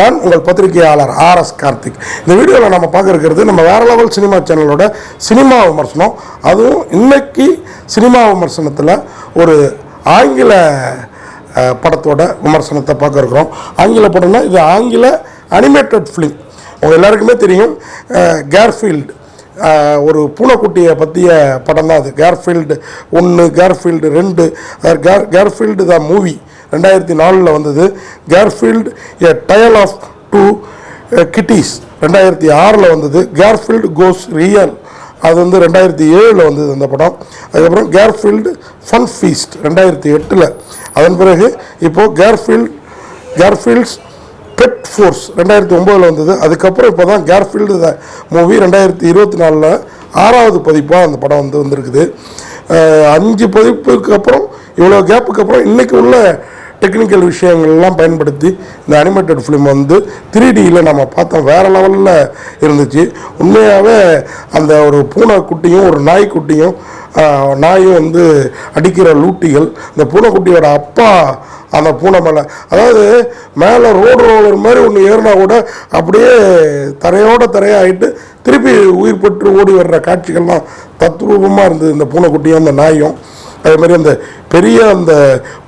நான் உங்கள் பத்திரிகையாளர் ஆர்எஸ் கார்த்திக். இந்த வீடியோவில் நம்ம பார்க்க இருக்கிறது நம்ம வேற லெவல் சினிமா சேனலோட சினிமா விமர்சனம். அதுவும் இன்னைக்கு சினிமா விமர்சனத்தில் ஒரு ஆங்கில படத்தோட விமர்சனத்தை பார்க்க இருக்கிறோம். ஆங்கில படம்னா இது ஆங்கில அனிமேட்டட் ஃபிலிம் உங்கள் எல்லாருக்குமே தெரியும் கேர்ஃபீல்டு ஒரு பூனைக்குட்டியை பற்றிய படம் தான் அது. கேர்ஃபீல்டு ஒன்று கேர்ஃபீல்டு ரெண்டு கேர் கேர்ஃபீல்டு த மூவி ரெண்டாயிரத்தி நாலில் வந்தது Garfield a tail of two kitties ரெண்டாயிரத்தி ஆறில் வந்தது கேர்ஃபீல்டு கோஸ் ரியல் அது வந்து ரெண்டாயிரத்தி ஏழில் வந்தது அந்த படம். அதுக்கப்புறம் கேர்ஃபீல்டு ஃபன் ஃபீஸ்ட் ரெண்டாயிரத்தி எட்டில். அதன் பிறகு இப்போது கேர்ஃபீல்ட் கேர்ஃபீல்ட்ஸ் பெட் ஃபோர்ஸ் ரெண்டாயிரத்தி ஒம்போதில் வந்தது. அதுக்கப்புறம் இப்போ தான் கேர்ஃபீல்டு த மூவி ரெண்டாயிரத்தி இருபத்தி நாலில் ஆறாவது பதிப்பாக அந்த படம் வந்து வந்திருக்குது. அஞ்சு பதிப்புக்கு அப்புறம் இவ்வளோ கேப்புக்கு அப்புறம் இன்றைக்கி உள்ள டெக்னிக்கல் விஷயங்கள்லாம் பயன்படுத்தி இந்த அனிமேட்டட் ஃபிலிம் வந்து த்ரீ டியில் நம்ம பார்த்தோம். வேறு லெவலில் இருந்துச்சு. உண்மையாகவே அந்த ஒரு பூனைக்குட்டியும் ஒரு நாய்க்குட்டியும் நாயும் வந்து அடிக்கிற லூட்டிகள் இந்த பூனைக்குட்டியோட அப்பா அந்த பூனை மேலே அதாவது மேலே ரோடு ரோலர் மாதிரி ஒன்று ஏறினா கூட அப்படியே தரையோட தரையாகிட்டு திருப்பி உயிர் பெற்று ஓடி வர்ற காட்சிகள்லாம் தத்ரூபமாக இருந்தது இந்த பூனைக்குட்டியும் அந்த நாயும். அதே மாதிரி அந்த பெரிய அந்த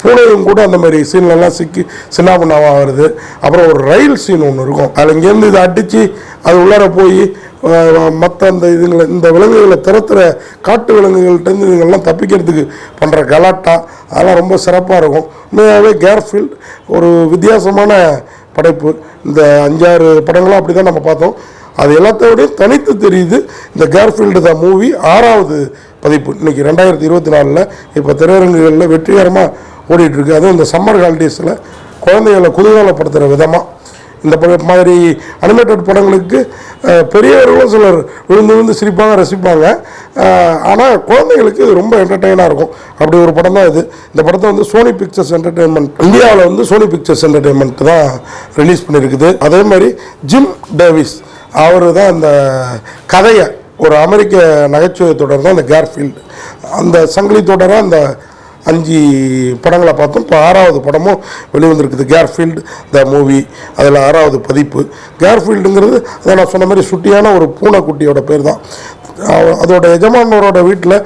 பூனையும் கூட அந்த மாதிரி சீன்லலாம் சிக்கி சின்னாபண்ணாவாக வருது. அப்புறம் ஒரு ரயில் சீன் ஒன்று இருக்கும். அதில் இங்கேருந்து இதை அடித்து அது உள்ளார போய் மற்ற அந்த இதுங்களை இந்த விலங்குகளை திறத்துற காட்டு விலங்குகள்கிட்டருந்து இதுங்கள்லாம் தப்பிக்கிறதுக்கு பண்ணுற கலாட்டா அதெல்லாம் ரொம்ப சிறப்பாக இருக்கும். உண்மையாகவே கேர்ஃபீல்ட் ஒரு வித்தியாசமான படைப்பு. இந்த அஞ்சாறு படங்களும் அப்படி தான் நம்ம பார்த்தோம். அது எல்லாத்தோடையும் தனித்து தெரியுது. இந்த கேர்ஃபீல்டு த மூவி ஆறாவது பதிப்பு. இன்றைக்கி ரெண்டாயிரத்தி இருபத்தி நாலில் இப்போ திரையரங்குகளில் வெற்றிகரமாக ஓடிட்டுருக்கு. அதுவும் இந்த சம்மர் ஹாலிடேஸில் குழந்தைகளை குதூகலப்படுத்துகிற விதமாக இந்த பட மாதிரி அனிமேட்டட் படங்களுக்கு பெரியவர்களும் சிலர் விழுந்து விழுந்து சிரிப்பாங்க ரசிப்பாங்க. ஆனால் குழந்தைகளுக்கு இது ரொம்ப என்டர்டெயினாக இருக்கும். அப்படி ஒரு படம் தான் இது. இந்த படத்தை வந்து சோனி பிக்சர்ஸ் என்டர்டெயின்மெண்ட் இந்தியாவில் வந்து சோனி பிக்சர்ஸ் என்டர்டெயின்மெண்ட் தான் ரிலீஸ் பண்ணியிருக்குது அதே மாதிரி ஜிம் டேவிஸ் அவர் தான் அந்த கதையை ஒரு அமெரிக்க நகைச்சுவை தொடர் தான் அந்த கேர்ஃபீல்டு அந்த சங்கிலி தொடராக அந்த அஞ்சு படங்களை பார்த்தோம் இப்போ ஆறாவது படமும் வெளிவந்திருக்குது. கேர்ஃபீல்டு த மூவி அதில் ஆறாவது பதிப்பு. கேர்ஃபீல்டுங்கிறது அதை நான் சொன்ன மாதிரி சுட்டியான ஒரு பூனைக்குட்டியோட பேர் தான் அதோட எஜமானரோட வீட்டில்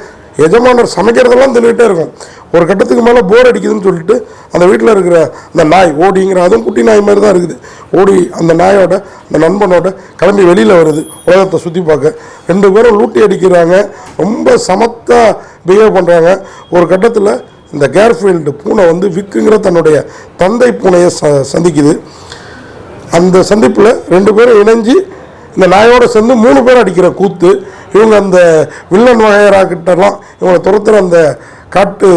எஜமானர் சமைக்கிறதெல்லாம் சொல்லிகிட்டே இருக்கும். ஒரு கட்டத்துக்கு மேலே போர் அடிக்குதுன்னு சொல்லிட்டு அந்த வீட்டில் இருக்கிற அந்த நாய் ஓடிங்கிற அதுவும் குட்டி நாய் மாதிரி தான் இருக்குது. ஓடி அந்த நாயோட அந்த நண்பனோட கிளம்பி வெளியில் வருது. உலகத்தை சுற்றி பார்க்க. ரெண்டு பேரும் லூட்டி அடிக்கிறாங்க. ரொம்ப சமத்தாக பிஹேவ் பண்ணுறாங்க ஒரு கட்டத்தில் இந்த கேர்ஃபீல்டு பூனை வந்து விக்குங்கிற தன்னுடைய தந்தை பூனையை ச சந்திக்குது. அந்த சந்திப்பில் ரெண்டு பேரும் இணைஞ்சு இந்த நாயோட சேர்ந்து மூணு பேர் அடிக்கிற கூத்து. இவங்க அந்த வில்லன் வகையராக்கிட்டலாம் இவங்களை துரத்துகிற அந்த காட்டு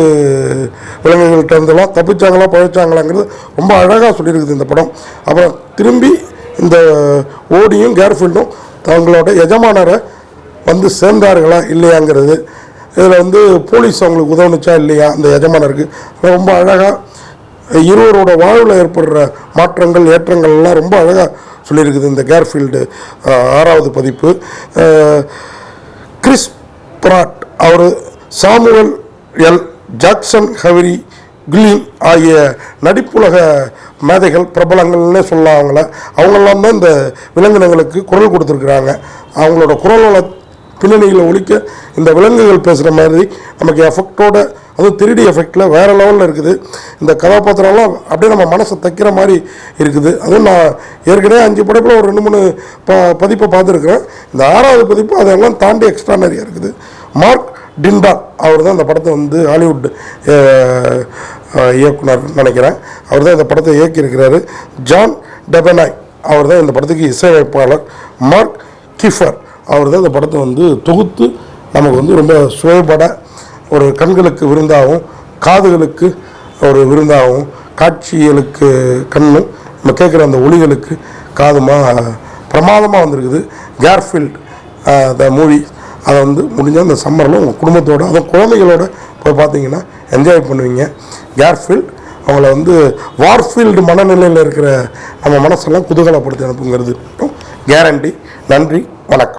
விலங்குகள்கிட்ட இருந்தெல்லாம் தப்பிச்சாங்களா பழைச்சாங்களாங்கிறது ரொம்ப அழகாக சொல்லியிருக்குது இந்த படம். அப்புறம் திரும்பி இந்த ஓடியும் கேர்ஃபீல்டும் தங்களோட எஜமானரை வந்து சேர்ந்தார்களா இல்லையாங்கிறது. இதில் வந்து போலீஸ் அவங்களுக்கு உதவுனுச்சா இல்லையா அந்த எஜமானருக்கு. ரொம்ப அழகாக இருவரோட வாழ்வில் ஏற்படுற மாற்றங்கள் ஏற்றங்கள்லாம் ரொம்ப அழகாக சொல்லியிருக்குது இந்த கேர்ஃபீல்டு ஆறாவது பதிப்பு. கிறிஸ் பிராட் அவர் சாமுவல் எல். ஜாக்சன் ஹவரி கிளீன் ஆகிய நடிப்புலக மேதைகள் பிரபலங்கள்னே சொல்லலாம் அவங்கள அவங்கெல்லாம் தான் இந்த விலங்கினங்களுக்கு குரல் கொடுத்துருக்குறாங்க. அவங்களோட குரல் பின்னணியில் ஒழிக்க இந்த விலங்குகள் பேசுகிற மாதிரி நமக்கு எஃபெக்டோட அதுவும் திருடி எஃபெக்டில் வேறு லெவலில் இருக்குது. இந்த கதாபாத்திரம்லாம் அப்படியே நம்ம மனசை தைக்கிற மாதிரி இருக்குது. அதுவும் நான் ஏற்கனவே அஞ்சு படைப்பில் ஒரு ரெண்டு மூணு ப பதிப்பை பார்த்துருக்குறேன். இந்த ஆறாவது பதிப்பு அதெல்லாம் தாண்டி எக்ஸ்ட்ரானரியாக இருக்குது. மார்க் டிண்டா அவர் தான் இந்த படத்தை வந்து ஹாலிவுட் இயக்குனர் நினைக்கிறேன். அவர் தான் இந்த படத்தை இயக்கியிருக்கிறாரு. ஜான் டெபனாய் அவர் தான் இந்த படத்துக்கு இசையமைப்பாளர். மார்க் கிஃபர் அவர் தான் இந்த படத்தை வந்து தொகுத்து நமக்கு வந்து ரொம்ப சுவைபட ஒரு கண்களுக்கு விருந்தாகவும் காதுகளுக்கு ஒரு விருந்தாகவும் காட்சிகளுக்கு கண்ணும் நம்ம கேட்குற அந்த ஒளிகளுக்கு காதுமாக பிரமாதமாக வந்திருக்குது. கேர்ஃபீல்ட் த மூவி அதை வந்து முடிஞ்ச அந்த சம்மரில் உங்கள் குடும்பத்தோடு அதுவும் குழந்தைகளோட போய் பார்த்தீங்கன்னா என்ஜாய் பண்ணுவீங்க. கேர்ஃபீல்ட் அவங்கள வந்து வார்ஃபீல்டு மனநிலையில் இருக்கிற நம்ம மனசெல்லாம் குதூகலப்படுத்தி அனுப்புங்கிறது. மட்டும் கேரண்டி நன்றி. வணக்கம்.